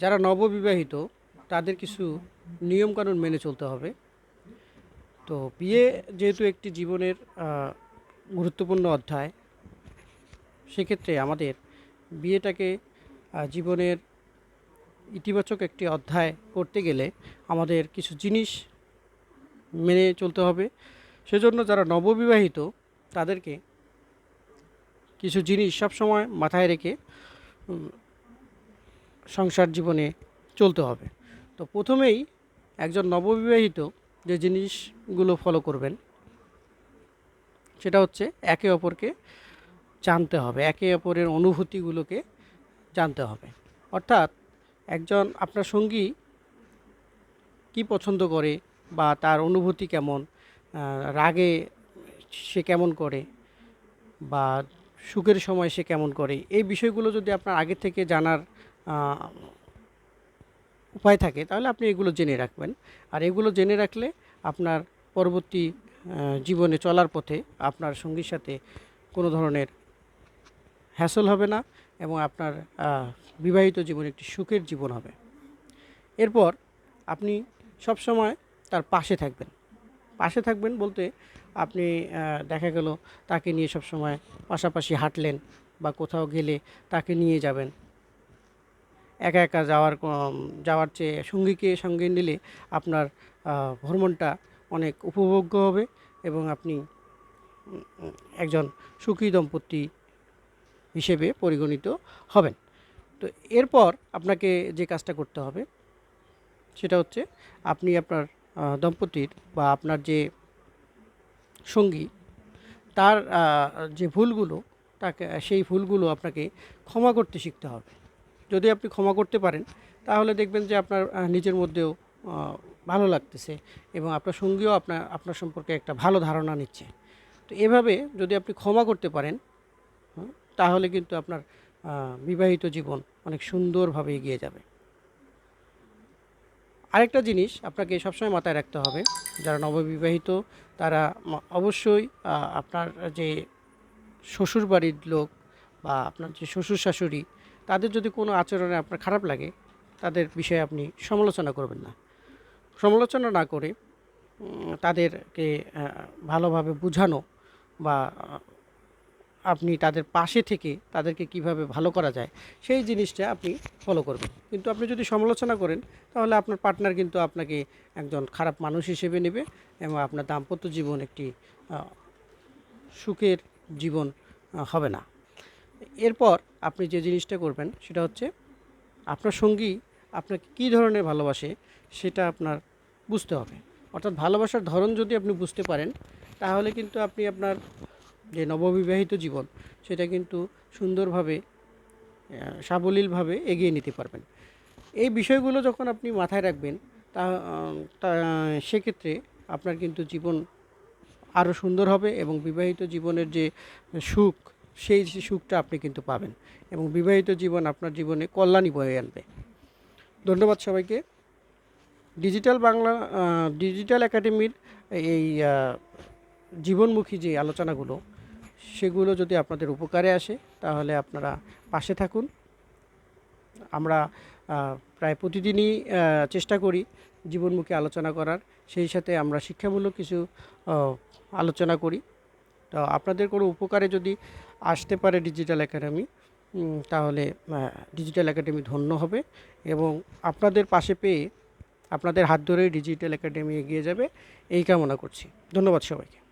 যারা নববিবাহিত, তাদের কিছু নিয়মকানুন মেনে চলতে হবে। তো বিয়ে যেহেতু একটি জীবনের গুরুত্বপূর্ণ অধ্যায়, সেক্ষেত্রে আমাদের বিয়েটাকে জীবনের ইতিবাচক একটি অধ্যায় করতে গেলে আমাদের কিছু জিনিস মেনে চলতে হবে। সেজন্য যারা নববিবাহিত, তাদেরকে কিছু জিনিস সবসময় মাথায় রেখে সংসার জীবনে চলতে হবে। তো প্রথমেই একজন নববিবাহিত যে জিনিসগুলো ফলো করবেন, সেটা হচ্ছে একে অপরকে জানতে হবে, একে অপরের অনুভূতিগুলোকে জানতে হবে। অর্থাৎ একজন আপনার সঙ্গী কি পছন্দ করে বা তার অনুভূতি কেমন রাগে সে কেমন করে বা সুখের সময় সে কেমন করে, এই বিষয়গুলো যদি আপনার আগে থেকে জানার উপায় থাকে, তাহলে আপনি এগুলো জেনে রাখবেন। আর এগুলো জেনে রাখলে আপনার পরবর্তী জীবনে চলার পথে আপনার সঙ্গীর সাথে কোনো ধরনের হ্যাসল হবে না এবং আপনার বিবাহিত জীবন একটি সুখের জীবন হবে। এরপর আপনি সবসময় তার পাশে থাকবেন। পাশে থাকবেন বলতে আপনি দেখা গেল তাকে নিয়ে সবসময় পাশাপাশি হাঁটলেন বা কোথাও গেলে তাকে নিয়ে যাবেন। একা একা যাওয়ার যাওয়ার চেয়ে সঙ্গীকে সঙ্গে নিলে আপনার ভ্রমণটা অনেক উপভোগ্য হবে এবং আপনি একজন সুখী দম্পতি হিসেবে পরিগণিত হবেন। তো এরপর আপনাকে যে কাজটা করতে হবে, সেটা হচ্ছে আপনি আপনার দম্পতির বা আপনার যে সঙ্গী, তার যে ভুলগুলো, তাকে, সেই ভুলগুলো আপনাকে ক্ষমা করতে শিখতে হবে। যদি আপনি ক্ষমা করতে পারেন, তাহলে দেখবেন যে আপনার নিজের মধ্যেও ভালো লাগতেছে এবং আপনার সঙ্গীও আপনার আপনার সম্পর্কে একটা ভালো ধারণা নিচ্ছে। তো এভাবে যদি আপনি ক্ষমা করতে পারেন তাহলে কিন্তু আপনার বিবাহিত জীবন অনেক সুন্দরভাবে এগিয়ে যাবে। আরেকটা জিনিস আপনাকে সবসময় মাথায় রাখতে হবে, যারা নববিবাহিত, তারা অবশ্যই আপনার যে শ্বশুর বাড়ির লোক বা আপনার যে শ্বশুর শাশুড়ি, তাদের যদি কোনো আচরণে আপনার খারাপ লাগে, তাদের বিষয়ে আপনি সমালোচনা করবেন না। সমালোচনা না করে তাদেরকে ভালোভাবে বোঝানো বা আপনি তাদের পাশে থেকে তাদেরকে কীভাবে ভালো করা যায়, সেই জিনিসটা আপনি ফলো করবেন। কিন্তু আপনি যদি সমালোচনা করেন, তাহলে আপনার পার্টনার কিন্তু আপনাকে একজন খারাপ মানুষ হিসেবে নেবে এবং আপনার দাম্পত্য জীবন একটি সুখের জীবন হবে না। এরপর আপনি যে জিনিসটা করবেন সেটা হচ্ছে আপনার সঙ্গী আপনাকে কী ধরনের ভালোবাসে সেটা আপনার বুঝতে হবে। অর্থাৎ ভালোবাসার ধরন যদি আপনি বুঝতে পারেন, তাহলে কিন্তু আপনি আপনার যে নববিবাহিত জীবন সেটা কিন্তু সুন্দরভাবে সাবলীলভাবে এগিয়ে নিতে পারবেন। এই বিষয়গুলো যখন আপনি মাথায় রাখবেন তা, সেক্ষেত্রে আপনার কিন্তু জীবন আরও সুন্দর হবে এবং বিবাহিত জীবনের যে সুখ সেই সুখটা আপনি কিন্তু পাবেন এবং বিবাহিত জীবন আপনার জীবনে কল্যাণী বয়ে আনবে। ধন্যবাদ সবাইকে। ডিজিটাল বাংলা ডিজিটাল একাডেমির এই জীবনমুখী যে আলোচনাগুলো, সেগুলো যদি আপনাদের উপকারে আসে, তাহলে আপনারা পাশে থাকুন। আমরা প্রায় প্রতিদিনই চেষ্টা করি জীবনমুখী আলোচনা করার। সেই সাথে আমরা শিক্ষামূলক কিছু আলোচনা করি। আপনাদের কোনো উপকারে যদি আসতে পারে ডিজিটাল একাডেমি তাহলে ডিজিটাল একাডেমি ধন্য হবে এবং আপনাদের পাশে পেয়ে আপনাদের হাত ধরেই ডিজিটাল একাডেমি এগিয়ে যাবে। এই কামনা করছি। ধন্যবাদ সবাইকে।